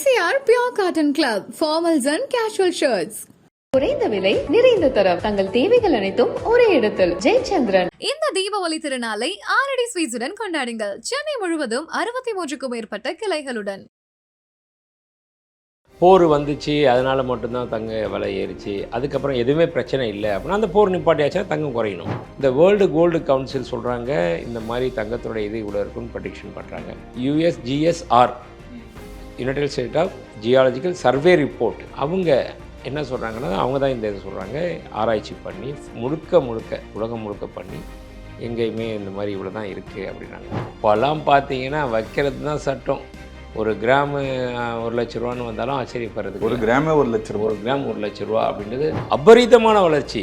MCR Pure Cotton Club, formals and casual shirts. குறைந்த விலை நிறைந்த தரம். தங்கள் தேவைகள் அனைத்தும் ஒரே இடத்தில். ஜெயச்சந்திரன். இந்த தீபாவளி திருநாளை ஆரடி ஸ்வீட்ஸுடன் கொண்டாடுங்கள். சென்னை முழுவதும் அறுபத்தி மூன்றுக்கும் மேற்பட்ட கிளைகளுடன். போர் வந்துச்சு அதனால் மட்டும்தான் தங்க விலை ஏறிச்சு. அதுக்கப்புறம் எதுவுமே பிரச்சனை இல்லை அப்படின்னா அந்த போர் நிப்பாட்டியாச்சுன்னா தங்கம் குறையணும். இந்த வேர்ல்டு கோல்டு கவுன்சில் சொல்கிறாங்க இந்த மாதிரி தங்கத்தோட இது இவ்வளோ இருக்குன்னு ப்ரடிக்ஷன் பண்ணுறாங்க USGSR United State of Geological Survey report அவங்க என்ன சொல்கிறாங்கன்னா அவங்க தான் இந்த இது சொல்கிறாங்க ஆராய்ச்சி பண்ணி முழுக்க முழுக்க உலகம் முழுக்க பண்ணி எங்கேயுமே இந்த மாதிரி இவ்வளோ தான் இருக்குது அப்படின்னாங்க. இப்போல்லாம் பார்த்தீங்கன்னா வைக்கிறது தான் சட்டம். ஒரு கிராமு ஒரு லட்ச ரூபான்னு வந்தாலும் ஆச்சரியப்படுறதுக்கு ஒரு கிராமே ஒரு லட்ச ரூபாய் ஒரு கிராம் ஒரு லட்ச ரூபா அப்படின்றது அபரிதமான வளர்ச்சி.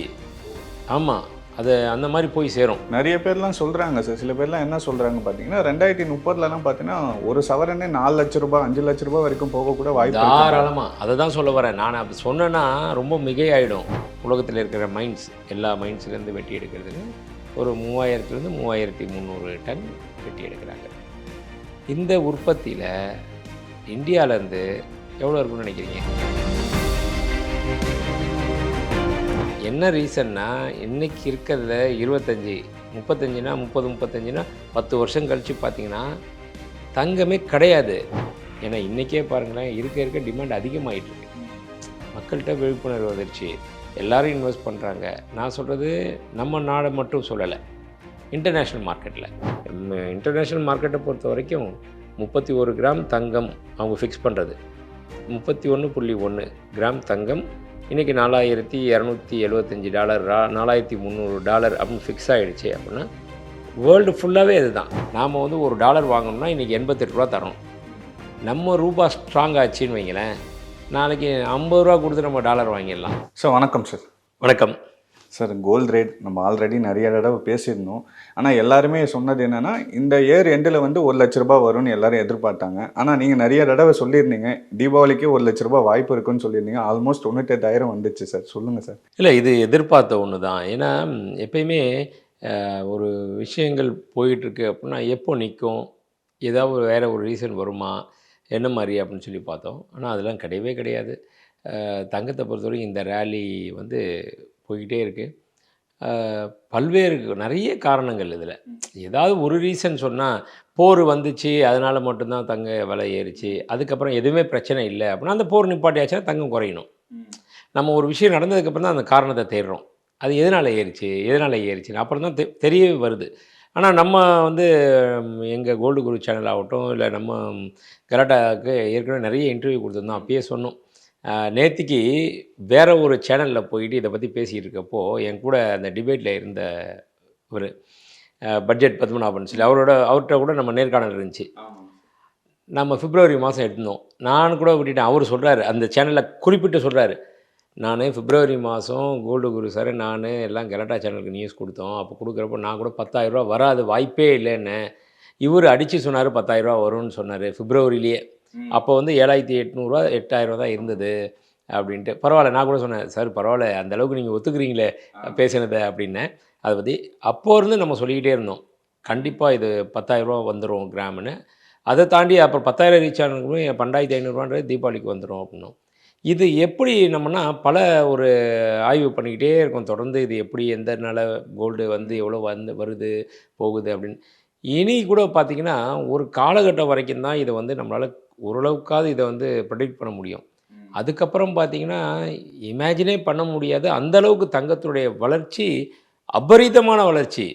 ஆமாம் அது அந்த மாதிரி போய் சேரும். நிறைய பேர்லாம் சொல்றாங்க சார். சில பேர்லாம் என்ன சொல்றாங்க பார்த்தீங்கன்னா ரெண்டாயிரத்தி முப்பதுலலாம் பார்த்தீங்கன்னா ஒரு சவரனே நாலு லட்ச ரூபாய் அஞ்சு லட்ச ரூபாய் வரைக்கும் போகக்கூட வாய்ப்பு. தாராளமாக அதை தான் சொல்ல வரேன். நான் அப்படி சொன்னேன்னா ரொம்ப மிகையாயிடும். உலகத்தில் இருக்கிற மைண்ட்ஸ் எல்லா மைண்ட்ஸ்லேருந்து வெட்டி எடுக்கிறதுக்கு ஒரு மூவாயிரத்துலேருந்து மூவாயிரத்தி முந்நூறு டன் வெட்டி எடுக்கிறாங்க. இந்த உற்பத்தியில் இந்தியாவிலேருந்து எவ்வளோ இருக்குன்னு நினைக்கிறீங்க? என்ன ரீசன்னா இன்றைக்கி இருக்கிறதுல இருபத்தஞ்சி முப்பத்தஞ்சுனா முப்பது முப்பத்தஞ்சுனா பத்து வருஷம் கழித்து பார்த்தீங்கன்னா தங்கமே கிடையாது. ஏன்னா இன்றைக்கே பாருங்களேன் இருக்க இருக்க டிமாண்ட் அதிகமாகிட்டு இருக்கு மக்கள்கிட்ட விழிப்புணர்வு வந்துருச்சு எல்லோரும் இன்வெஸ்ட் பண்ணுறாங்க நான் சொல்கிறது நம்ம நாடை மட்டும் சொல்லலை. இன்டர்நேஷ்னல் மார்க்கெட்டில் இன்டர்நேஷ்னல் மார்க்கெட்டை பொறுத்த வரைக்கும் முப்பத்தி ஒரு கிராம் தங்கம் அவங்க ஃபிக்ஸ் பண்ணுறது முப்பத்தி ஒன்று புள்ளி ஒன்று கிராம் தங்கம் இன்றைக்கி நாலாயிரத்தி இரநூத்தி எழுபத்தஞ்சி டாலர் நாலாயிரத்தி முந்நூறு டாலர் அப்படின்னு ஃபிக்ஸ் ஆகிடுச்சு அப்படின்னா வேர்ல்டு ஃபுல்லாகவே இதுதான். நாம் வந்து ஒரு டாலர் வாங்கணும்னா இன்றைக்கி எண்பத்தெட்டு ரூபா தரோம். நம்ம ரூபா ஸ்ட்ராங் ஆச்சுன்னு வைங்களேன் நாளைக்கு ஐம்பது ரூபா கொடுத்து நம்ம டாலர் வாங்கிடலாம். சார் வணக்கம் சார் வணக்கம். சார் கோல்ட் ரேட் நம்ம ஆல்ரெடி நிறைய தடவை பேசியிருந்தோம். ஆனால் எல்லாருமே சொன்னது என்னென்னா இந்த இயர் எண்டில் வந்து ஒரு லட்ச ரூபா வரும்னு எல்லாரும் எதிர்பார்த்தாங்க. ஆனால் நீங்கள் நிறைய தடவை சொல்லியிருந்தீங்க. தீபாவளிக்கு ஒரு லட்ச ரூபா வாய்ப்பு இருக்குன்னு சொல்லியிருந்தீங்க. ஆல்மோஸ்ட் தொண்ணூற்றெட்டாயிரம் வந்துச்சு சார். சொல்லுங்கள் சார். இல்லை இது எதிர்பார்த்த ஒன்று தான். ஏன்னா எப்பயுமே ஒரு விஷயங்கள் போயிட்டுருக்கு அப்படின்னா எப்போ நிற்கும்? ஏதாவது ஒரு வேறு ஒரு ரீசன் வருமா? என்ன மாதிரி அப்படின்னு சொல்லி பார்த்தோம். ஆனால் அதெல்லாம் கிடையவே கிடையாது. தங்கத்தை பொறுத்தவரைக்கும் இந்த ரேலி வந்து போய்கிட்டே இருக்குது பல்வேறு நிறைய காரணங்கள் இதில். ஏதாவது ஒரு ரீசன் சொன்னால் போர் வந்துச்சு அதனால் மட்டும்தான் தங்க விலை ஏறிச்சு அதுக்கப்புறம் எதுவுமே பிரச்சனை இல்லை அப்படின்னா அந்த போர் நிப்பாட்டியாச்சுன்னா தங்கம் குறையணும். நம்ம ஒரு விஷயம் நடந்ததுக்கப்புறம் தான் அந்த காரணத்தை தேடுறோம். அது எதனால் ஏறிச்சு எதனால் ஏறிச்சுன்னு அப்புறம் தான் தெ தெரியவே வருது. ஆனால் நம்ம வந்து எங்கள் கோல்டு குரு சேனல் ஆகட்டும் இல்லை நம்ம கலாட்டாவுக்கு ஏற்கனவே நிறைய இன்டர்வியூ கொடுத்துருந்தோம். அப்பயே சொன்னோம். நேத்திக்கு வேற ஒரு சேனலில் போயிட்டு இதை பற்றி பேசிகிட்டு இருக்கப்போ என் கூட அந்த டிபேட்டில் இருந்த ஒரு பட்ஜெட் பத்மநாபன் சொல்லி அவரோட அவர்கிட்ட கூட நம்ம நேர்காணல் இருந்துச்சு. நம்ம பிப்ரவரி மாதம் எடுத்தோம். நான் கூட விட்டுட்டேன். அவர் சொல்கிறாரு அந்த சேனலில் குறிப்பிட்டு சொல்கிறாரு நான் பிப்ரவரி மாதம் கோல்டு குரு சார் நான் எல்லாம் கெலட்டா சேனலுக்கு நியூஸ் கொடுத்தோம். அப்போ கொடுக்குறப்போ நான் கூட 10000 ரூபா வராது வாய்ப்பே இல்லைன்னு. இவர் அடித்து சொன்னார் 10000 ரூபா வரும்னு சொன்னார். பிப்ரவரியிலேயே. அப்போ வந்து ஏழாயிரத்தி எட்நூறுரூவா எட்டாயிரம் தான் இருந்தது அப்படின்ட்டு. பரவாயில்ல நான் கூட சொன்னேன் சார் பரவாயில்ல அந்த அளவுக்கு நீங்கள் ஒத்துக்கிறீங்களே பேசினதை அப்படின்னேன். அதை பற்றி அப்போ இருந்து நம்ம சொல்லிக்கிட்டே இருந்தோம். கண்டிப்பாக இது 10000 ரூபா வந்துடும் கிராம்னு. அதை தாண்டி அப்புறம் பத்தாயிரம் ரீச் ஆனதுக்கு பன்னெண்டாயிரத்தி ஐநூறுரூவான்றது தீபாவளிக்கு வந்துடும் அப்படின்னோம். இது எப்படி நம்மனா பல ஒரு ஆய்வு பண்ணிக்கிட்டே இருக்கோம். தொடர்ந்து இது எப்படி எந்த நில கோல்டு வந்து எவ்வளோ வந்து வருது போகுது அப்படின்னு. இனி கூட பார்த்திங்கன்னா ஒரு காலகட்டம் வரைக்கும் தான் இதை வந்து நம்மளால் ஓரளவுக்காவது இதை வந்து ப்ரெடிக்ட் பண்ண முடியும். அதுக்கப்புறம் பார்த்தீங்கன்னா இமேஜினே பண்ண முடியாது. அந்த அளவுக்கு தங்கத்துடைய வளர்ச்சி அபரிதமான வளர்ச்சி.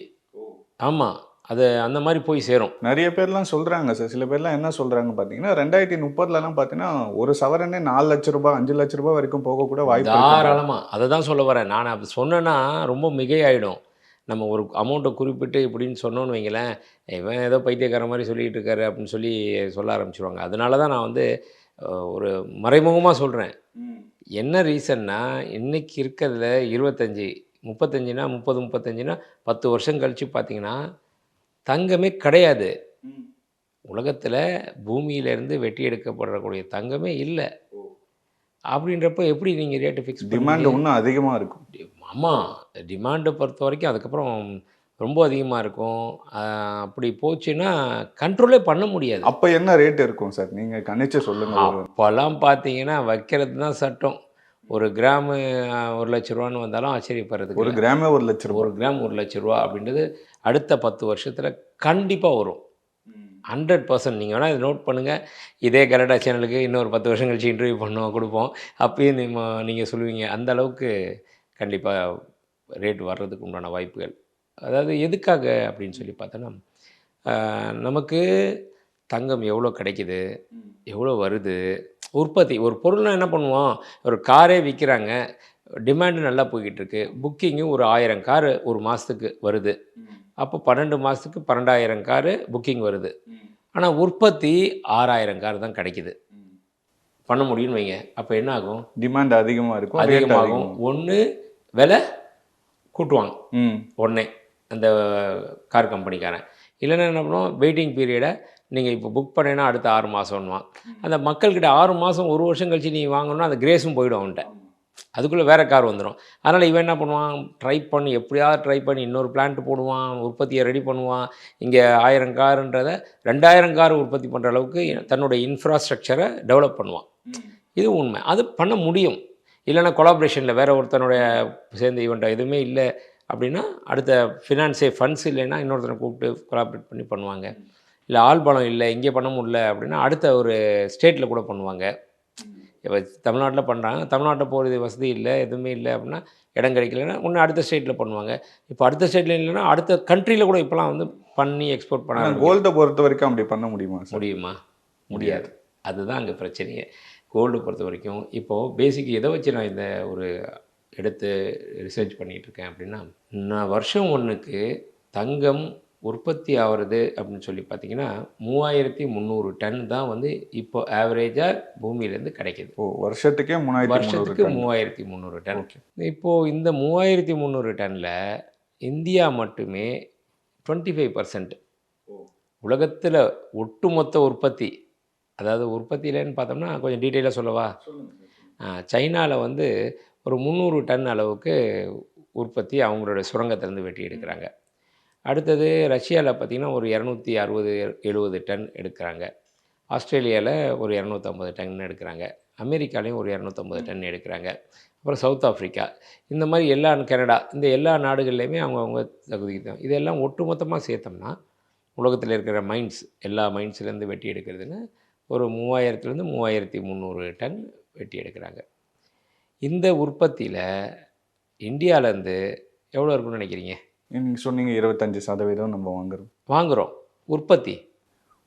ஆமாம் அது அந்த மாதிரி போய் சேரும். நிறைய பேர்லாம் சொல்றாங்க சார். சில பேர்லாம் என்ன சொல்றாங்க பார்த்தீங்கன்னா ரெண்டாயிரத்தி முப்பதுலலாம் பார்த்தீங்கன்னா ஒரு சவரனே நாலு லட்ச ரூபாய் அஞ்சு லட்ச ரூபாய் வரைக்கும் போகக்கூட வாய்ப்பு. தாராளமாக அதை தான் சொல்ல வரேன். நான் அப்படி சொன்னேன்னா ரொம்ப மிகையாயிடும். நம்ம ஒரு அமௌண்ட்டை குறிப்பிட்டு இப்படின்னு சொன்னோன்னு வைங்களேன் இவன் ஏதோ பைத்தியக்கார மாதிரி சொல்லிட்டு இருக்காரு அப்படின்னு சொல்லி சொல்ல ஆரம்பிச்சிருவாங்க. அதனால தான் நான் வந்து ஒரு மறைமுகமாக சொல்கிறேன் என்ன ரீசன்னா இன்னைக்கு இருக்கிறதுல இருபத்தஞ்சி முப்பத்தஞ்சுனா முப்பது முப்பத்தஞ்சுனா பத்து வருஷம் கழித்து பார்த்தீங்கன்னா தங்கமே கிடையாது. உலகத்தில் பூமியிலேருந்து வெட்டி எடுக்கப்படக்கூடிய தங்கமே இல்லை. அப்படின்றப்ப எப்படி நீங்கள் ரேட்டு ஃபிக்ஸ் டிமாண்ட் இன்னும் அதிகமாக இருக்கும். ஆமாம் டிமாண்டை பொறுத்த வரைக்கும் அதுக்கப்புறம் ரொம்ப அதிகமாக இருக்கும். அப்படி போச்சுன்னா கண்ட்ரோலே பண்ண முடியாது. அப்ப என்ன ரேட் இருக்கும் சார் நீங்க கணிச்சு சொல்லுங்க ஒரு அப்போல்லாம் பார்த்தீங்கன்னா வைக்கிறது தான் சட்டம். ஒரு கிராமு ஒரு லட்ச ரூபான்னு வந்தாலும் ஆச்சரியப்படுறதுக்கு ஒரு. கிராமே ஒரு லட்ச ரூபாய் ஒரு கிராம் ஒரு லட்ச ரூபா அப்படின்றது அடுத்த பத்து வருஷத்தில் கண்டிப்பாக வரும். ஹண்ட்ரட் பர்சன்ட் நீங்கள் வேணால் இதை நோட் பண்ணுங்கள் இதே கரடா சேனலுக்கு இன்னொரு பத்து வருஷம் கழிச்சு இன்டர்வியூ பண்ணோம் கொடுப்போம். அப்பயும் நீங்கள் சொல்லுவீங்க அந்த அளவுக்கு கண்டிப்பாக ரேட் வர்றதுக்கு உண்டான வாய்ப்புகள். அதாவது எதுக்காக அப்படின்னு சொல்லி பார்த்தோன்னா நமக்கு தங்கம் எவ்வளோ கிடைக்குது எவ்வளோ வருது உற்பத்தி ஒரு பொருள்னா என்ன பண்ணுவோம் ஒரு காரே விற்கிறாங்க டிமாண்டு நல்லா போய்கிட்டு இருக்கு புக்கிங்கு ஒரு ஆயிரம் காரு ஒரு மாதத்துக்கு வருது. அப்போ பன்னெண்டு மாதத்துக்கு பன்னெண்டாயிரம் காரு புக்கிங் வருது. ஆனால் உற்பத்தி ஆறாயிரம் கார் தான் கிடைக்குது. பண்ண முடியும்னு வைங்க. அப்போ என்ன ஆகும் டிமாண்ட் அதிகமா இருக்கும் அதிகமாகும். ஒன்று விலை கூட்டுவாங்க. ம். உடனே அந்த கார் கம்பெனிக்காரன் இல்லைன்னா என்ன பண்ணுவோம்? வெயிட்டிங் பீரியடை நீங்கள் இப்போ புக் பண்ணேன்னா அடுத்த ஆறு மாதம்னுவான் அந்த மக்கள்கிட்ட ஆறு மாதம் ஒரு வருஷம் கழிச்சு நீ வாங்கணும்னா அந்த கிரேஸும் போயிடும் அவன்கிட்ட. அதுக்குள்ளே வேறு கார் வந்துடும் அதனால் இவன் என்ன பண்ணுவான்? ட்ரை பண்ணி எப்படியாவது ட்ரை பண்ணி. இன்னொரு பிளான்ட் போடுவான் உற்பத்தியை ரெடி பண்ணுவான். இங்கே ஆயிரம் காருன்றதை ரெண்டாயிரம் கார் உற்பத்தி பண்ணுற அளவுக்கு தன்னோட இன்ஃப்ராஸ்ட்ரக்சரை டெவலப் பண்ணுவான். இது உண்மை. அது பண்ண முடியும். இல்லைன்னா கொலாபரேஷனில் வேற ஒருத்தனுடைய சேர்ந்து இவன்ட்ட எதுவுமே இல்லை அப்படின்னா அடுத்த ஃபினான்ஸே ஃபண்ட்ஸ் இல்லைன்னா இன்னொருத்தனை கூப்பிட்டு கொலாபரேட் பண்ணி பண்ணுவாங்க. இல்லை ஆள் பலம் இல்லை இங்கே பண்ண முடியல அப்படின்னா அடுத்த ஒரு ஸ்டேட்டில் கூட பண்ணுவாங்க. இப்போ தமிழ்நாட்டில் பண்ணுறாங்க. தமிழ்நாட்டில் போகிறது வசதி இல்லை எதுவுமே இல்லை அப்படின்னா இடம் கிடைக்கலன்னா ஒன்று அடுத்த ஸ்டேட்டில் பண்ணுவாங்க. இப்போ அடுத்த ஸ்டேட்டில் இல்லைன்னா அடுத்த கண்ட்ரியில் கூட இப்போலாம் வந்து பண்ணி எக்ஸ்போர்ட் பண்ண ஆரம்பிக்கிறாங்க. கோல்டை பொறுத்த வரைக்கும் அப்படி பண்ண முடியுமா முடியுமா? முடியாது. அதுதான் அங்கே பிரச்சனையே. கோல்டு பொறுத்த வரைக்கும் இப்போது பேசிக் எதை வச்சு நான் இந்த ஒரு எடுத்து ரிசர்ச் பண்ணிகிட்டு இருக்கேன் அப்படின்னா நான் வருஷம் ஒன்றுக்கு தங்கம் உற்பத்தி ஆகிறது அப்படின்னு சொல்லி பார்த்தீங்கன்னா மூவாயிரத்தி முந்நூறு டன் தான் வந்து இப்போ ஆவரேஜாக பூமியிலேருந்து கிடைக்குது. ஓ வருஷத்துக்கே வருஷத்துக்கு மூவாயிரத்தி முந்நூறு டன். இப்போது இந்த மூவாயிரத்தி முந்நூறு டன்னில் இந்தியா மட்டுமே டுவெண்ட்டி ஃபைவ் பர்சன்ட். உலகத்தில் ஒட்டுமொத்த உற்பத்தி அதாவது உற்பத்தியிலன்னு பார்த்தோம்னா கொஞ்சம் டீட்டெயிலாக சொல்லவா? சைனாவில் வந்து ஒரு முந்நூறு டன் அளவுக்கு உற்பத்தி அவங்களோட சுரங்கத்திலேருந்து வெட்டி எடுக்கிறாங்க. அடுத்தது ரஷ்யாவில் பார்த்திங்கன்னா ஒரு இரநூத்தி அறுபது எழுபது டன் எடுக்கிறாங்க. ஆஸ்திரேலியாவில் ஒரு இரநூத்தம்பது டன் எடுக்கிறாங்க. அமெரிக்காலையும் ஒரு இரநூத்தம்பது டன் எடுக்கிறாங்க. அப்புறம் சவுத் ஆஃப்ரிக்கா இந்த மாதிரி எல்லா கனடா இந்த எல்லா நாடுகள்லையுமே அவங்கவுங்க தகுதிக்கு தான். இதெல்லாம் ஒட்டுமொத்தமாக சேர்த்தோம்னா உலகத்தில் இருக்கிற மைன்ஸ் எல்லா மைன்ஸ்லேருந்து வெட்டி எடுக்கிறதுன்னு ஒரு மூவாயிரத்துலேருந்து மூவாயிரத்தி முந்நூறு டன் வெட்டி எடுக்கிறாங்க. இந்த உற்பத்தியில் இந்தியாவிலேருந்து எவ்வளோ இருக்குன்னு நினைக்கிறீங்க? நீங்க சொன்னீங்க இருபத்தஞ்சு சதவீதம் நம்ம வாங்குறோம். வாங்குகிறோம் உற்பத்தி.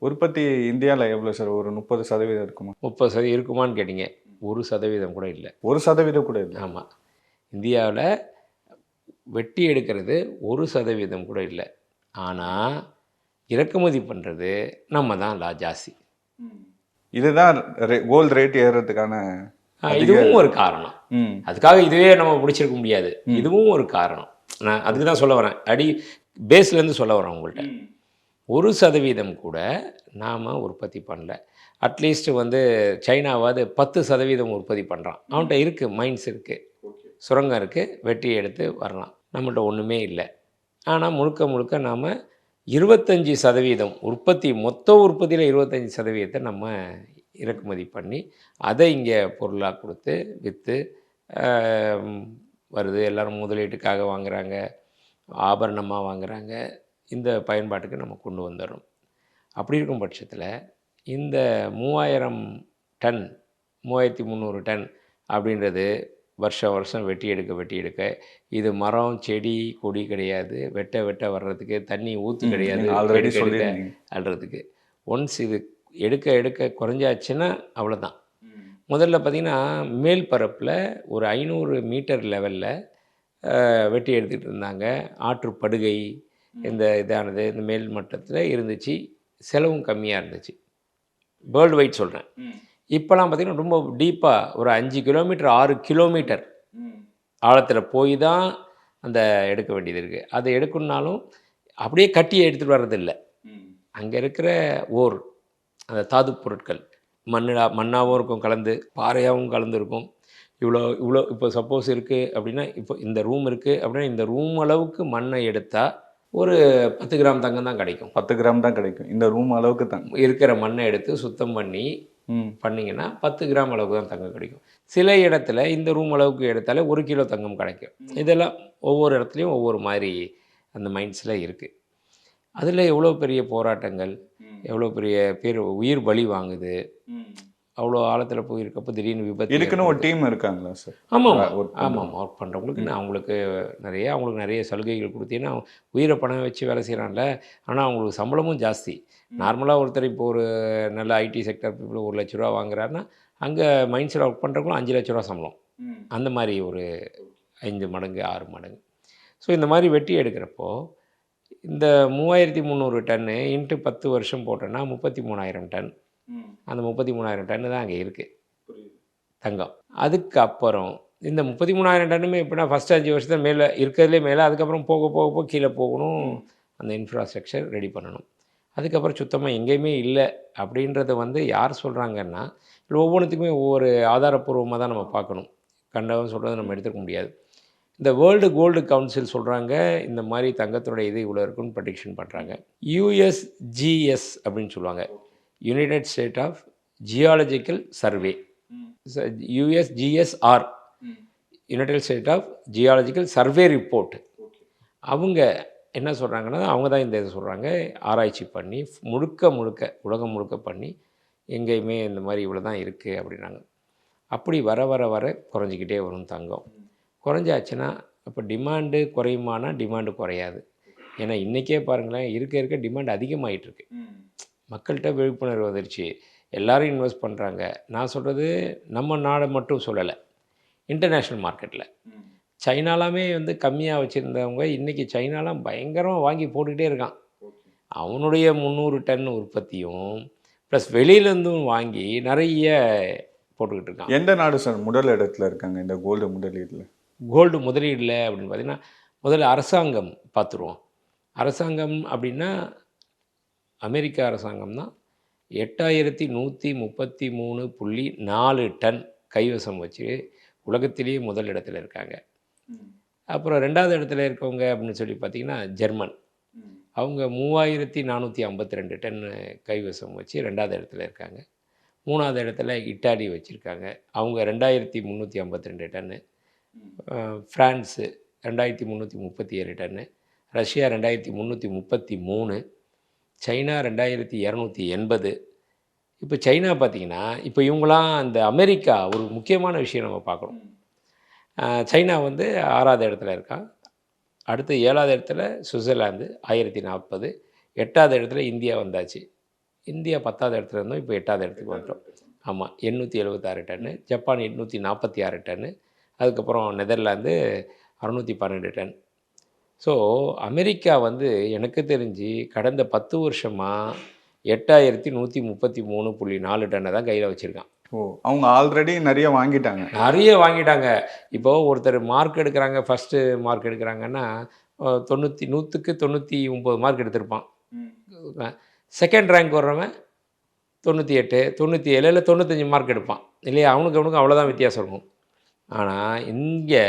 உற்பத்தி இந்தியாவில் எவ்வளோ சார்? ஒரு முப்பது சதவீதம் இருக்குமா? முப்பது சதவீதம் இருக்குமான்னு கேட்டிங்க. ஒரு சதவீதம் கூட இல்லை. ஒரு சதவீதம் கூட இல்லை. ஆமாம் இந்தியாவில் வெட்டி எடுக்கிறது ஒரு சதவீதம் கூட இல்லை. ஆனால் இறக்குமதி பண்ணுறது நம்ம தான் லா ஜாஸ்தி. இதுதான் கோல்டு ரேட் ஏறுறதுக்கான இதுவும் ஒரு காரணம். அதுக்காக இதுவே நம்ம பிடிச்சிருக்க முடியாது. இதுவும் ஒரு காரணம். நான் அதுக்கு தான் சொல்ல வரேன். அடி பேஸ்லேருந்து சொல்ல வரேன் உங்கள்கிட்ட ஒரு சதவீதம் கூட நாம் உற்பத்தி பண்ணல. அட்லீஸ்ட் வந்து சைனாவாவது பத்து சதவீதம் உற்பத்தி பண்ணுறான் அவன்கிட்ட இருக்குது மைன்ஸ் இருக்குது சுரங்கம் இருக்குது வெட்டி எடுத்து வரலாம். நம்மள்ட்ட ஒன்றுமே இல்லை. ஆனால் முழுக்க முழுக்க நாம் இருபத்தஞ்சி சதவீதம் உற்பத்தி மொத்த உற்பத்தியில் இருபத்தஞ்சி சதவீதத்தை நம்ம இறக்குமதி பண்ணி அதை இங்கே பொருளாக கொடுத்து விற்று வருது. எல்லோரும் முதலீட்டுக்காக வாங்குறாங்க. ஆபரணமாக வாங்குறாங்க. இந்த பயன்பாட்டுக்கு நம்ம கொண்டு வந்துடுறோம். அப்படி இருக்கும் பட்சத்தில் இந்த மூவாயிரம் டன் மூவாயிரத்தி முந்நூறு டன் அப்படின்றது வருஷம் வருஷம் வெட்டி எடுக்க வெட்டி எடுக்க இது மரம் செடி கொடி கிடையாது. வெட்ட வெட்ட வர்றதுக்கு தண்ணி ஊற்று கிடையாது. ஆல்ரெடி அள்ளுறதுக்கு ஒன்ஸ் இது எடுக்க எடுக்க குறைஞ்சாச்சுன்னா அவ்வளோதான் முதல்ல பார்த்திங்கன்னா மேல் பரப்பில் ஒரு ஐநூறு மீட்டர் லெவலில் வெட்டி எடுத்துகிட்டு இருந்தாங்க. ஆற்றுப்படுகை இந்த இதானது இந்த மேல் மட்டத்தில் இருந்துச்சு. செலவும் கம்மியாக இருந்துச்சு. வேர்ல்டு வைட் சொல்கிறேன் இப்போலாம் பார்த்திங்கன்னா ரொம்ப டீப்பாக ஒரு அஞ்சு கிலோமீட்டர் ஆறு கிலோமீட்டர் ஆழத்தில் போய் தான் அந்த எடுக்க வேண்டியது இருக்குது அதை எடுக்கணுனாலும் அப்படியே கட்டி எடுத்துகிட்டு வர்றதில்லை. அங்கே இருக்கிற ஓர் அந்த தாது பொருட்கள் மண்ணா மண்ணாகவும் இருக்கும் கலந்து பாறையாகவும் கலந்து இருக்கும் இவ்வளோ இவ்வளோ இப்போ சப்போஸ் இருக்குது அப்படின்னா இப்போ இந்த ரூம் இருக்குது அப்படின்னா இந்த ரூம் அளவுக்கு மண்ணை எடுத்தால் ஒரு பத்து கிராம் தங்கம் தான் கிடைக்கும். பத்து கிராம் தான் கிடைக்கும். இந்த ரூம் அளவுக்கு தான். இருக்கிற மண்ணை எடுத்து சுத்தம் பண்ணி பண்ணிங்கன்னா பத்து கிராம் அளவுக்கு தான் தங்கம் கிடைக்கும். சில இடத்துல இந்த ரூம் அளவுக்கு எடுத்தாலே ஒரு கிலோ தங்கம் கிடைக்கும். இதெல்லாம் ஒவ்வொரு இடத்துலையும் ஒவ்வொரு மாதிரி அந்த மைண்ட்ஸில் இருக்குது அதில் எவ்வளோ பெரிய போராட்டங்கள்? எவ்வளோ பெரிய பேர் உயிர் பலி வாங்குது. அவ்வளோ ஆழத்தில் போயிருக்கப்போ திடீர்னு விபத்து இதுக்குன்னு ஒரு டீம் இருக்காங்களா சார்? ஆமாம். பண்றவங்க. ஆமாம் ஒர்க் பண்ணுறவங்களுக்கு நான் அவங்களுக்கு நிறைய அவங்களுக்கு நிறைய சலுகைகள் கொடுத்தீங்கன்னா உயிரை பணம் வச்சு வேலை செய்கிறான்ல ஆனால் அவங்களுக்கு சம்பளமும் ஜாஸ்தி. நார்மலாக ஒருத்தர் இப்போ ஒரு நல்ல ஐடி செக்டர் பீப்புள் ஒரு லட்ச ரூபா வாங்குறாருன்னா அங்கே மைண்ட்ஸில் ஒர்க் பண்ணுறவங்களும் அஞ்சு லட்ச ரூபா சம்பளம். அந்த மாதிரி ஒரு ஐந்து மடங்கு ஆறு மடங்கு. ஸோ இந்த மாதிரி வெட்டி எடுக்கிறப்போ இந்த மூவாயிரத்தி முந்நூறு டன்னு இன்ட்டு பத்து வருஷம் போட்டோன்னா முப்பத்தி மூணாயிரம் டன் அந்த முப்பத்தி மூணாயிரம் டன்னு தான் அங்கே இருக்குது தங்கம். அதுக்கு அப்புறம் இந்த முப்பத்தி மூணாயிரம் டன்னுமே எப்படின்னா ஃபஸ்ட் அஞ்சு வருஷத்துல மேலே இருக்கிறதுலே மேலே அதுக்கப்புறம் போக போக போக கீழே போகணும். அந்த இன்ஃப்ராஸ்ட்ரக்சர் ரெடி பண்ணணும். அதுக்கப்புறம் சுத்தமாக எங்கேயுமே இல்லை அப்படின்றத வந்து யார் சொல்கிறாங்கன்னா இல்லை ஒவ்வொன்றுத்துக்குமே ஒவ்வொரு ஆதாரப்பூர்வமாக தான் நம்ம பார்க்கணும். கண்டவன் சொல்கிறத நம்ம எடுத்துக்க முடியாது. இந்த வேர்ல்டு கோல்டு கவுன்சில் சொல்கிறாங்க இந்த மாதிரி தங்கத்தினுடைய இது இவ்வளோ இருக்குன்னு ப்ரடிக்ஷன் பண்ணுறாங்க யூஎஸ்ஜிஎஸ் அப்படின்னு சொல்லுவாங்க. United State of Geological Survey USGSR United State of Geological Survey report அவங்க என்ன சொல்கிறாங்கன்னா அவங்க தான் இந்த இதை சொல்கிறாங்க ஆராய்ச்சி பண்ணி முழுக்க முழுக்க உலகம் முழுக்க பண்ணி எங்கேயுமே இந்த மாதிரி இவ்வளோ தான் இருக்குது அப்படின்னாங்க. அப்படி வர வர வர குறைஞ்சிக்கிட்டே வரும் தங்கம். குறைஞ்சாச்சுன்னா அப்போ டிமாண்டு குறையுமானா டிமாண்டு குறையாது. ஏன்னா இன்றைக்கே பாருங்களேன் இருக்க இருக்க டிமாண்ட் அதிகமாயிட்டு இருக்கு மக்கள்கிட்ட விழிப்புணர்வு வந்துருச்சு. எல்லாரும் இன்வெஸ்ட் பண்ணுறாங்க நான் சொல்கிறது நம்ம நாடை மட்டும் சொல்லலை. இன்டர்நேஷ்னல் மார்க்கெட்டில் சைனாலாமே வந்து கம்மியாக வச்சுருந்தவங்க இன்றைக்கி சைனாலாம் பயங்கரமாக வாங்கி போட்டுக்கிட்டே இருக்கான். அவனுடைய முந்நூறு டன் உற்பத்தியும் ப்ளஸ் வெளியிலேருந்தும் வாங்கி நிறைய போட்டுக்கிட்டு இருக்கான். எந்த நாடு சார்? முதல் இடத்துல இருக்காங்க இந்த கோல்டு முதலீட்டில் கோல்டு முதலீடில் அப்படின்னு பார்த்தீங்கன்னா முதல்ல அரசாங்கம் பார்த்துருவோம். அரசாங்கம் அப்படின்னா அமெரிக்க அரசாங்கம் தான். எட்டாயிரத்தி நூற்றி முப்பத்தி மூணு புள்ளி நாலு டன் கைவசம் வச்சு உலகத்திலேயே முதல் இடத்துல இருக்காங்க. அப்புறம் ரெண்டாவது இடத்துல இருக்கவங்க அப்படின்னு சொல்லி பார்த்தீங்கன்னா ஜெர்மன். அவங்க மூவாயிரத்தி நானூற்றி ஐம்பத்தி ரெண்டு டன் கைவசம் வச்சு ரெண்டாவது இடத்துல இருக்காங்க. மூணாவது இடத்துல இட்டாலி வச்சுருக்காங்க. அவங்க ரெண்டாயிரத்தி முந்நூற்றி ஐம்பத்தி ரெண்டு டன்னு ஃப்ரான்ஸு ரெண்டாயிரத்தி முந்நூற்றி முப்பத்தி ஏழு டன்னு ரஷ்யா ரெண்டாயிரத்தி முந்நூற்றி முப்பத்தி மூணு சைனா ரெண்டாயிரத்தி இரநூத்தி எண்பது. இப்போ சைனா பார்த்தீங்கன்னா இப்போ இவங்களாம் அந்த அமெரிக்கா ஒரு முக்கியமான விஷயம் நம்ம பார்க்குறோம் சைனா வந்து ஆறாவது இடத்துல இருக்கான் அடுத்து ஏழாவது இடத்துல சுவிட்சர்லாந்து ஆயிரத்தி நாற்பது. எட்டாவது இடத்துல இந்தியா வந்தாச்சு. இந்தியா பத்தாவது இடத்துல இருந்தோம் இப்போ எட்டாவது இடத்துக்கு வந்துட்டோம். ஆமாம் எண்ணூற்றி எழுபத்தாறு டன்னு ஜப்பான் எட்நூற்றி நாற்பத்தி ஆறு டன்னு அதுக்கப்புறம் நெதர்லாந்து அறுநூற்றி பன்னெண்டு டன். ஸோ அமெரிக்கா வந்து எனக்கு தெரிஞ்சு கடந்த பத்து வருஷமாக எட்டாயிரத்தி நூற்றி முப்பத்தி மூணு புள்ளி நாலு டன்னை தான் கையில் வச்சுருக்கான். ஓ அவங்க ஆல்ரெடி நிறைய வாங்கிட்டாங்க. நிறைய வாங்கிட்டாங்க. இப்போ ஒருத்தர் மார்க் எடுக்கிறாங்க ஃபஸ்ட்டு மார்க் எடுக்கிறாங்கன்னா தொண்ணூற்றி நூற்றுக்கு தொண்ணூற்றி ஒம்பது மார்க் எடுத்திருப்பான். செகண்ட் ரேங்க் வர்றவன் தொண்ணூற்றி எட்டு தொண்ணூற்றி ஏழு இல்லை தொண்ணூத்தஞ்சு மார்க் எடுப்பான். இல்லையா? அவனுக்கு அவனுக்கு அவ்வளோதான் வித்தியாசம் இருக்கும். ஆனால் இங்கே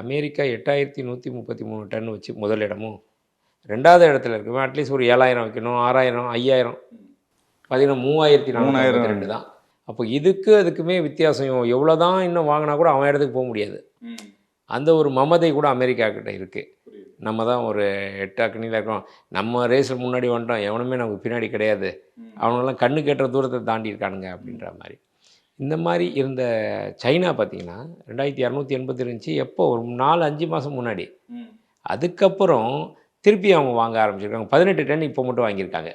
அமெரிக்கா எட்டாயிரத்தி நூற்றி முப்பத்தி மூணு டன் வச்சு முதல் இடமும் ரெண்டாவது இடத்துல இருக்கவன் அட்லீஸ்ட் ஒரு ஏழாயிரம் வைக்கணும் ஆறாயிரம் ஐயாயிரம் பார்த்தீங்கன்னா மூவாயிரத்தி மூணாயிரம். ரெண்டு தான். அப்போ இதுக்கு அதுக்குமே வித்தியாசம் எவ்வளோ தான் இன்னும் வாங்கினா கூட அவன் இடத்துக்கு போக முடியாது. அந்த ஒரு மமதை கூட அமெரிக்கா கிட்ட இருக்குது நம்ம தான் ஒரு எட்டு அக்கனியில் இருக்கோம். நம்ம ரேஸில் முன்னாடி வந்துட்டோம் எவனுமே நமக்கு பின்னாடி கிடையாது. அவனுங்கெல்லாம் கண்ணு கேட்டுற தூரத்தை தாண்டி இருக்கானுங்க அப்படின்ற மாதிரி. இந்த மாதிரி இருந்த சைனா பார்த்தீங்கன்னா ரெண்டாயிரத்தி இரநூத்தி எண்பத்தி இருந்துச்சு எப்போ ஒரு நாலு அஞ்சு மாதம் முன்னாடி அதுக்கப்புறம் திருப்பி அவங்க வாங்க ஆரம்பிச்சிருக்காங்க. பதினெட்டு டன் இப்போ மட்டும் வாங்கியிருக்காங்க.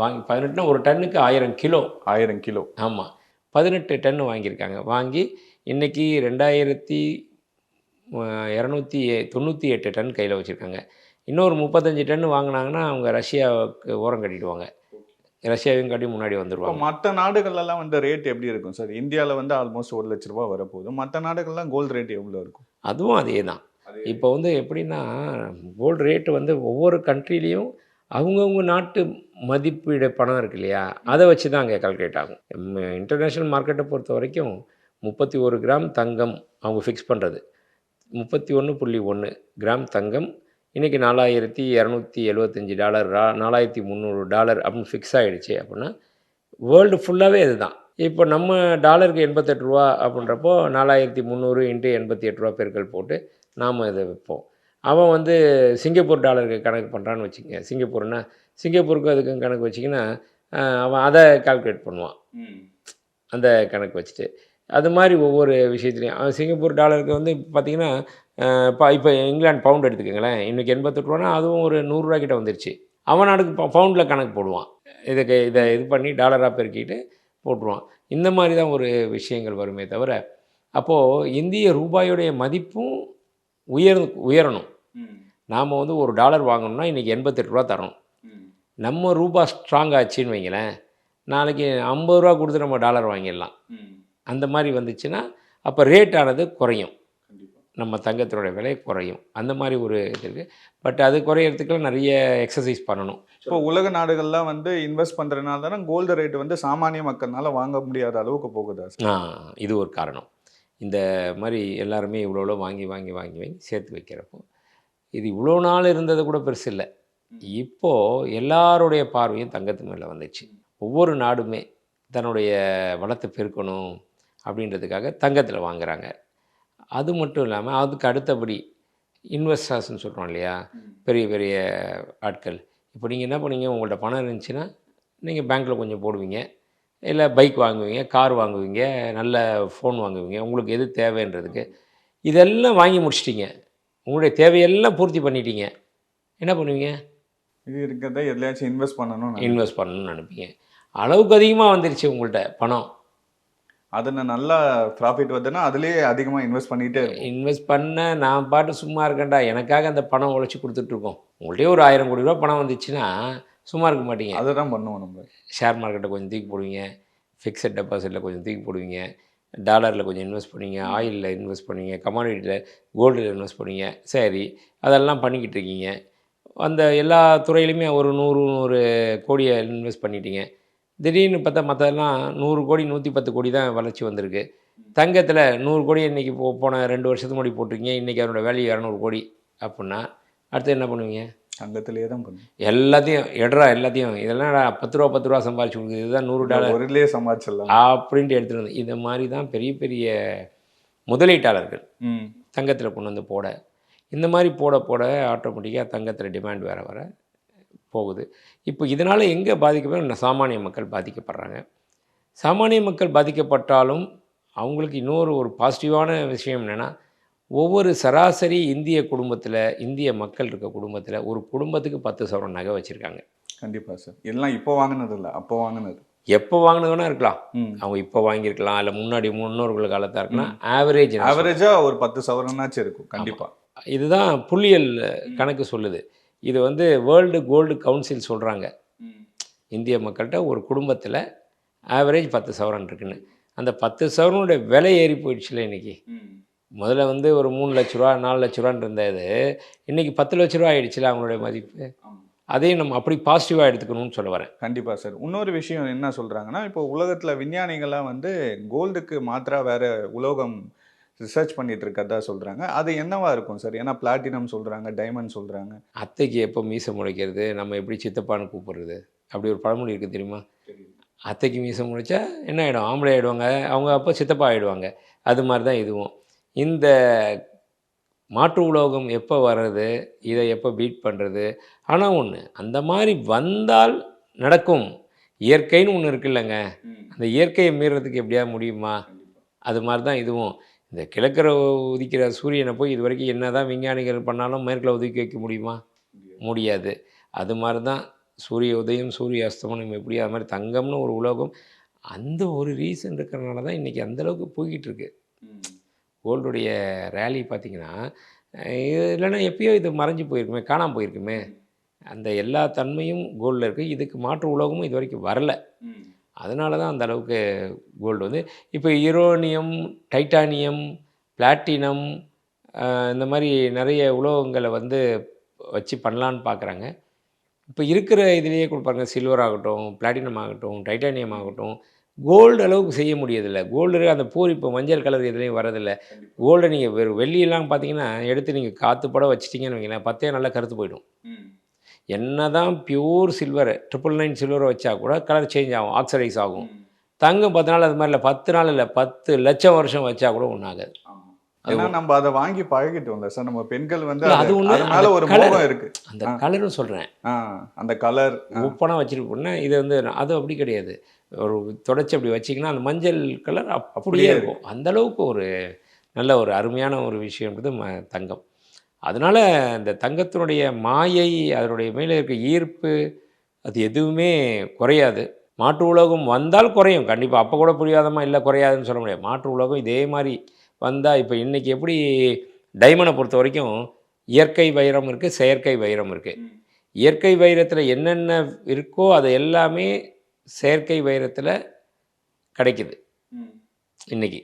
வாங்கி பதினெட்டுனா ஒரு டன்னுக்கு ஆயிரம் கிலோ. ஆயிரம் கிலோ. ஆமாம் பதினெட்டு டன் வாங்கியிருக்காங்க. வாங்கி இன்றைக்கி ரெண்டாயிரத்தி இரநூத்தி தொண்ணூற்றி எட்டு டன் கையில் வச்சுருக்காங்க. இன்னொரு முப்பத்தஞ்சு டன் வாங்கினாங்கன்னா அவங்க ரஷ்யாவுக்கு ஓரம் கட்டிடுவாங்க. ரஷ்யாவையும் காட்டி முன்னாடி வந்துடுவாங்க மற்ற நாடுகள்லாம் வந்து ரேட் எப்படி இருக்கும் சார் இந்தியாவில் வந்து ஆல்மோஸ்ட் ஒரு லட்ச ரூபா வரப்போகுது. மற்ற நாடுகள்லாம் கோல்டு ரேட் எவ்வளோ இருக்கும்? அதுவும் அதே தான் இப்போ வந்து எப்படின்னா கோல்டு ரேட்டு வந்து ஒவ்வொரு கண்ட்ரிலையும் அவங்கவுங்க நாட்டு மதிப்பீடு பணம் இருக்கு இல்லையா? அதை வச்சு தான் அங்கே கால்குலேட் ஆகும். இன்டர்நேஷ்னல் மார்க்கெட்டை பொறுத்த வரைக்கும் முப்பத்தி ஒரு கிராம் தங்கம் அவங்க ஃபிக்ஸ் பண்ணுறது முப்பத்தி ஒன்று புள்ளி ஒன்று கிராம் தங்கம் இன்றைக்கி நாலாயிரத்தி இரநூத்தி எழுபத்தஞ்சி டாலர் நாலாயிரத்தி முந்நூறு டாலர் அப்படின்னு ஃபிக்ஸ் ஆகிடுச்சு அப்படின்னா வேர்ல்டு ஃபுல்லாகவே இதுதான். இப்போ நம்ம டாலருக்கு எண்பத்தெட்டு ரூபா அப்படின்றப்போ நாலாயிரத்தி முந்நூறு இன்ட்டு எண்பத்தி எட்டு ரூபா பெருக்கல் போட்டு நாம் இதை வைப்போம் அவன் வந்து சிங்கப்பூர் டாலருக்கு கணக்கு பண்ணுறான்னு வச்சுக்கங்க. சிங்கப்பூர்னா சிங்கப்பூருக்கு அதுக்கும் கணக்கு வச்சிங்கன்னா அவன் அதை கால்குலேட் பண்ணுவான். அந்த கணக்கு வச்சுட்டு. அது மாதிரி ஒவ்வொரு விஷயத்துலையும். அவன் சிங்கப்பூர் டாலருக்கு வந்து பார்த்திங்கன்னா இப்போ இப்போ இங்கிலாந்து பவுண்ட் எடுத்துக்கோங்களேன். இன்றைக்கி எண்பத்தெட்டு ரூபானா அதுவும் ஒரு நூறுரூவா கிட்ட வந்துருச்சு. அவன் நாடுக்கு பவுண்டில் கணக்கு போடுவான். இதுக்கு இதை இது பண்ணி டாலராக பெருக்கிட்டு போட்டுருவான். இந்த மாதிரி தான் ஒரு விஷயங்கள் வருமே தவிர அப்போது இந்திய ரூபாயுடைய மதிப்பும் உயர் உயரணும். நாம் வந்து ஒரு டாலர் வாங்கணும்னா இன்றைக்கி எண்பத்தெட்டு ரூபா தரணும். நம்ம ரூபா ஸ்ட்ராங் ஆச்சுன்னு வைங்களேன். நாளைக்கு ஐம்பது ரூபா கொடுத்து நம்ம டாலர் வாங்கிடலாம். அந்த மாதிரி வந்துச்சுன்னா அப்போ ரேட் ஆனது குறையும். நம்ம தங்கத்தினுடைய விலை குறையும். அந்த மாதிரி ஒரு இது இருக்குது பட் அது குறையிறதுக்குலாம் நிறைய எக்ஸசைஸ் பண்ணணும். இப்போ உலக நாடுகள்லாம் வந்து இன்வெஸ்ட் பண்றதுனால தானே கோல்டு ரேட் வந்து சாமானிய மக்கள்னால வாங்க முடியாத அளவுக்கு போகுதா ஆ, இது ஒரு காரணம். இந்த மாதிரி எல்லாருமே இவ்வளோ வாங்கி வாங்கி வாங்கி வாங்கி சேர்த்து வைக்கிறப்போ இது இவ்வளோ நாள் இருந்தது கூட பெருசு இல்லை. இப்போது எல்லாருடைய பார்வையும் தங்கத்து மேலே வந்துச்சு. ஒவ்வொரு நாடுமே தன்னுடைய வளத்தை பெருக்கணும் அப்படின்றதுக்காக தங்கத்தில் வாங்குறாங்க. அது மட்டும் இல்லாமல் அதுக்கு அடுத்தபடி இன்வெஸ்டர்ஸ்னு சொல்கிறோம் இல்லையா? பெரிய பெரிய ஆட்கள். இப்போ நீங்கள் என்ன பண்ணீங்க? உங்கள்ட்ட பணம் இருந்துச்சுன்னா நீங்கள் பேங்க்கில் கொஞ்சம் போடுவீங்க. இல்லை பைக் வாங்குவீங்க கார் வாங்குவீங்க நல்ல ஃபோன் வாங்குவீங்க உங்களுக்கு எது தேவைன்றதுக்கு. இதெல்லாம் வாங்கி முடிச்சிட்டீங்க. உங்களுடைய தேவையெல்லாம் பூர்த்தி பண்ணிட்டீங்க. என்ன பண்ணுவீங்க? இது இருக்கிறத எதுலயாச்சும் இன்வெஸ்ட் பண்ணணும் இன்வெஸ்ட் பண்ணணும்னு நினைப்பீங்க. அளவுக்கு அதிகமாக வந்துருச்சு உங்கள்கிட்ட பணம். அதில் நல்லா ப்ராஃபிட் வருதுன்னா அதுலயே அதிகமா இன்வெஸ்ட் இருக்கும். இன்வெஸ்ட் பண்ண நான் பாட்டு சும்மா இருக்கேன்டா. எனக்காக அந்த பணம் உழைச்சி கொடுத்துட்ருக்கோம் உங்கள்கிட்டயே ஒரு ஆயிரம் கோடி ரூபா பணம் வந்துச்சுன்னா சும்மா இருக்க மாட்டீங்க. அதை தான் பண்ணுவோம் நம்ம. ஷேர் மார்க்கெட்டை கொஞ்சம் தூக்கி போடுவீங்க. ஃபிக்ஸட் டெபாசிட்டில் கொஞ்சம் தூக்கி போடுவீங்க. டாலரில் கொஞ்சம் இன்வெஸ்ட் பண்ணுவீங்க ஆயிலில் இன்வெஸ்ட் பண்ணுவீங்க கமாடிட்டியில் கோல்டில் இன்வெஸ்ட் பண்ணுவீங்க சரி அதெல்லாம் பண்ணிக்கிட்டு இருக்கீங்க. அந்த எல்லா துறையிலையுமே ஒரு நூறு நூறு கோடியை இன்வெஸ்ட் பண்ணிட்டீங்க. திடீர்னு பார்த்தா மற்றதெல்லாம் நூறு கோடி நூற்றி பத்து கோடி தான் வளர்ச்சி வந்திருக்கு. தங்கத்தில் நூறு கோடி இன்றைக்கி போ போன ரெண்டு வருஷத்துக்கு முன்னாடி போட்டிருக்கீங்க. இன்றைக்கி அதனோட வேல்யூ இரநூறு கோடி அப்படின்னா அடுத்து என்ன பண்ணுவீங்க? தங்கத்திலேயே தான் பண்ணுவோம். எல்லாத்தையும் எடுறா எல்லாத்தையும். இதெல்லாம் பத்து ரூபா பத்து ரூபா சம்பாரிச்சு கொடுக்குது. இதுதான் நூறு டாலர். ஒரு இதுலயே சம்பாதிச்சிடலாம் அப்படின்ட்டு எடுத்துகிட்டு வந்து இந்த மாதிரி தான் பெரிய பெரிய முதலீட்டாளர்கள் தங்கத்தில் கொண்டு வந்து போட. இந்த மாதிரி போட போட ஆட்டோமேட்டிக்காக தங்கத்தில் டிமாண்ட் வேற வர போகுது. இப்போ இதனால் எங்கே பாதிக்கப்பட சாமானிய மக்கள் பாதிக்கப்படுறாங்க. சாமானிய மக்கள் பாதிக்கப்பட்டாலும் அவங்களுக்கு இன்னொரு ஒரு பாசிட்டிவான விஷயம் என்னென்னா ஒவ்வொரு சராசரி இந்திய குடும்பத்தில் இந்திய மக்கள் இருக்க குடும்பத்தில் ஒரு குடும்பத்துக்கு பத்து சவரன் நகை வச்சுருக்காங்க. கண்டிப்பா சார். எல்லாம் இப்போ வாங்கினது இல்லை அப்போ வாங்கினது. எப்போ வாங்கினதுன்னா இருக்கலாம். அவங்க இப்போ வாங்கியிருக்கலாம் இல்லை முன்னாடி முன்னோர்கள் காலத்தாக இருக்கலாம். ஆவரேஜ் ஆவரேஜா ஒரு பத்து சவரனாச்சும் இருக்கும் கண்டிப்பா. இதுதான் புள்ளியல் கணக்கு சொல்லுது. இது வந்து வேர்ல்டு கோல்டு கவுன்சில் சொல்கிறாங்க இந்திய மக்கள்கிட்ட ஒரு குடும்பத்தில் ஆவரேஜ் பத்து சவரன் இருக்குன்னு. அந்த பத்து சவரனுடைய விலை ஏறி போயிடுச்சுல இன்னைக்கு. முதல்ல வந்து ஒரு மூணு லட்ச ரூபா நாலு லட்ச ரூபான்னு இருந்தது. இன்னைக்கு பத்து லட்ச ரூபா ஆயிடுச்சுல அவங்களுடைய மதிப்பு. அதையும் நம்ம அப்படி பாசிட்டிவாக எடுத்துக்கணும்னு சொல்ல வரேன். கண்டிப்பா சார் இன்னொரு விஷயம் என்ன சொல்றாங்கன்னா இப்போ உலகத்துல விஞ்ஞானிகள்லாம் வந்து கோல்டுக்கு மாத்திரா வேற உலோகம் ரிசர்ச் பண்ணிட்டு இருக்கதா சொல்றாங்க. அது என்னவா இருக்கும் சார் ஏன்னா பிளாட்டினம் சொல்றாங்க டைமண்ட் சொல்றாங்க. அத்தைக்கு எப்போ மீசை முளைக்கிறது? நம்ம எப்படி சித்தப்பான்னு கூப்பிடுறது? அப்படி ஒரு பழமொழி இருக்குது தெரியுமா? அத்தைக்கு மீசை முளைச்சா என்ன ஆகிடும் ஆம்பளை ஆகிடுவாங்க அவங்க அப்போ சித்தப்பா ஆகிடுவாங்க அது மாதிரி தான் இதுவும். இந்த மாற்று உலோகம் எப்போ வர்றது? இதை எப்போ பீட் பண்ணுறது ஆனால் ஒன்று அந்த மாதிரி வந்தால் நடக்கும். இயற்கைன்னு ஒன்று இருக்குல்லங்க அந்த இயற்கையை மீறதுக்கு எப்படியாவது முடியுமா? அது மாதிரி தான் இதுவும். இந்த கிழக்கிற உதிக்கிற சூரியனை போய் இது வரைக்கும் என்ன தான் விஞ்ஞானிகள் பண்ணாலும் மேற்கில் ஒதுக்கி வைக்க முடியுமா? முடியாது. அது மாதிரி தான் சூரிய உதயம் சூரிய அஸ்தமனம் எப்படி அது மாதிரி தங்கம்னு ஒரு உலோகம் அந்த ஒரு ரீசன் இருக்கிறனால தான் இன்றைக்கி அந்தளவுக்கு போய்கிட்டு இருக்கு. கோல்டுடைய ரேலி பார்த்தீங்கன்னா இது இல்லைன்னா எப்பயோ இது மறைஞ்சு போயிருக்குமே காணாமல் போயிருக்குமே. அந்த எல்லா தன்மையும் கோல்டில் இருக்குது இதுக்கு மாற்று உலோகமும் இது வரைக்கும் வரல. அதனால தான் அந்த அளவுக்கு கோல்டு வந்து. இப்போ யுரோனியம் டைட்டானியம் பிளாட்டினம் இந்த மாதிரி நிறைய உலோகங்களை வந்து வச்சு பண்ணலான்னு பார்க்குறாங்க. இப்போ இருக்கிற இதுலேயே கொடுப்பாங்க சில்வர் ஆகட்டும் பிளாட்டினம் ஆகட்டும் டைட்டானியம் ஆகட்டும் கோல்டு அளவுக்கு செய்ய முடியதில்ல கோல்டு அந்த பூரிப்பு மஞ்சள் கலர் எதுலேயும் வரதில்லை. கோல்டை நீங்கள் வெறும் வெள்ளியெல்லாம் பார்த்தீங்கன்னா எடுத்து நீங்கள் காற்று பட வச்சிட்டிங்கன்னு வைங்களேன் பத்தே நல்லா கருத்து போயிடும். என்ன தான் பியூர் சில்வர் ட்ரிபிள் நைன் சில்வரை வச்சா கூட கலர் சேஞ்ச் ஆகும் ஆக்சரைஸ் ஆகும். தங்கம் பத்து நாள் அது மாதிரி இல்லை பத்து நாள் இல்லை பத்து லட்சம் வருஷம் வச்சா கூட ஒன்றாகாது ஏன்னா நம்ம அதை வாங்கி பழகிட்டோம்ல சார். நம்ம பெண்கள் வந்து அது அது ஒண்ணு, அது மேல அந்த ஒரு. மோகம் இருக்கு. அந்த. கலரும் சொல்கிறேன் ஆ, அந்த கலர் உப்பனா வச்சுட்டு போனால் இது வந்து அது அப்படி கிடையாது. ஒரு தொடச்சி அப்படி வச்சிங்கன்னா அந்த மஞ்சள் கலர் அப் அப்படியே இருக்கும். அந்த அளவுக்கு ஒரு நல்ல ஒரு அருமையான ஒரு விஷயம்ன்றது ம தங்கம். அதனால் இந்த தங்கத்தினுடைய மாயை அதனுடைய மேலே இருக்க ஈர்ப்பு அது எதுவுமே குறையாது. மாற்று உலகம் வந்தால் குறையும். கண்டிப்பாக அப்போ கூட புரியாதமா இல்லை குறையாதுன்னு சொல்ல முடியாது. மாற்று உலகம் இதே மாதிரி வந்தால் இப்போ இன்றைக்கி எப்படி டைமண்டை பொறுத்த வரைக்கும் இயற்கை வைரம் இருக்குது செயற்கை வைரம் இருக்குது இயற்கை வைரத்தில் என்னென்ன இருக்கோ அது எல்லாமே செயற்கை வைரத்தில் கிடைக்குது. இன்னைக்கு.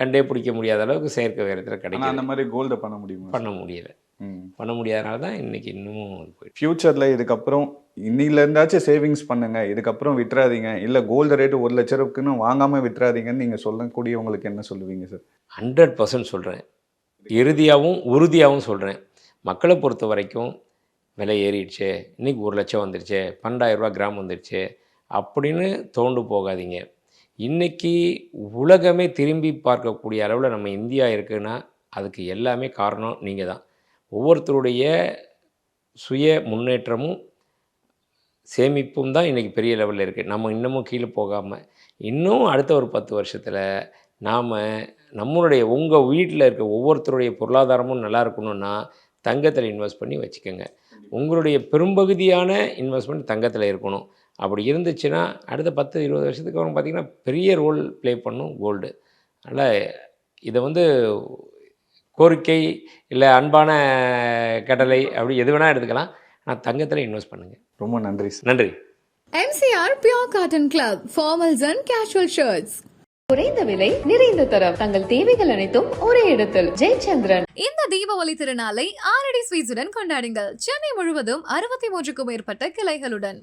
கண்டே பிடிக்க முடியாத அளவுக்கு செயற்கை வைரத்தில் ஆனா கிடைக்குது அந்த மாதிரி கோல்டு பண்ண முடியுமா? பண்ண முடியல. பண்ண முடியாதனால தான் இன்னைக்கு இன்னமும் போயிட்டு ஃபியூச்சர்ல இதுக்கப்புறம் இன்னில இருந்தாச்சும் சேவிங்ஸ் பண்ணுங்க. இதுக்கப்புறம் விட்டுறாதீங்க. இல்ல கோல்டு ரேட் ஒரு லட்ச ரூபாய்க்குன்னு வாங்காம விட்டுறாதீங்கன்னு நீங்க சொல்லக்கூடியவங்களுக்கு என்ன சொல்லுவீங்க சார் ஹண்ட்ரட் பர்சன்ட் சொல்கிறேன் இறுதியாகவும் உறுதியாகவும் சொல்கிறேன் மக்களை பொறுத்த வரைக்கும் விலை ஏறிடுச்சு. இன்னைக்கு ஒரு லட்சம் வந்துருச்சு. பன்னெண்டாயிரரூபா கிராம் வந்துருச்சு. அப்படின்னு தோண்டு போகாதீங்க. இன்னைக்கு உலகமே திரும்பி பார்க்கக்கூடிய அளவில் நம்ம இந்தியா இருக்குன்னா அதுக்கு எல்லாமே காரணம் நீங்கள் தான். ஒவ்வொருத்தருடைய சுய முன்னேற்றமும் சேமிப்பும் தான் இன்றைக்கி பெரிய லெவலில் இருக்குது நம்ம இன்னமும் கீழே போகாமல் இன்னும் அடுத்த ஒரு பத்து வருஷத்தில் நாம் நம்மளுடைய உங்கள் வீட்டில் இருக்க ஒவ்வொருத்தருடைய பொருளாதாரமும் நல்லா இருக்கணும்னா தங்கத்தில் இன்வெஸ்ட் பண்ணி வச்சுக்கோங்க. உங்களுடைய பெரும்பகுதியான இன்வெஸ்ட்மெண்ட் தங்கத்தில் இருக்கணும். அப்படி இருந்துச்சுன்னா அடுத்த பத்து இருபது வருஷத்துக்கு அப்புறம் பார்த்திங்கன்னா பெரிய ரோல் ப்ளே பண்ணும் கோல்டு அதனால் இதை வந்து கோரிக்கை இல்லை அன்பான கட்டளை அப்படி எது வேணால் எடுத்துக்கலாம். ஆனால் தங்கத்தில் இன்வெஸ்ட் பண்ணுங்கள் ரொம்ப நன்றி சார். நன்றி. MCR Pure Cotton Club, formals and casual shirts. குறைந்த விலை நிறைந்த தரம். தங்கள் தேவைகள் அனைத்தும் ஒரே இடத்தில். ஜெயச்சந்திரன். இந்த தீபாவளி திருநாளை ஆரடி ஸ்வீட்ஸுடன் கொண்டாடுங்கள். சென்னை முழுவதும் அறுபத்தி மூன்றுக்கும் மேற்பட்ட கிளைகளுடன்.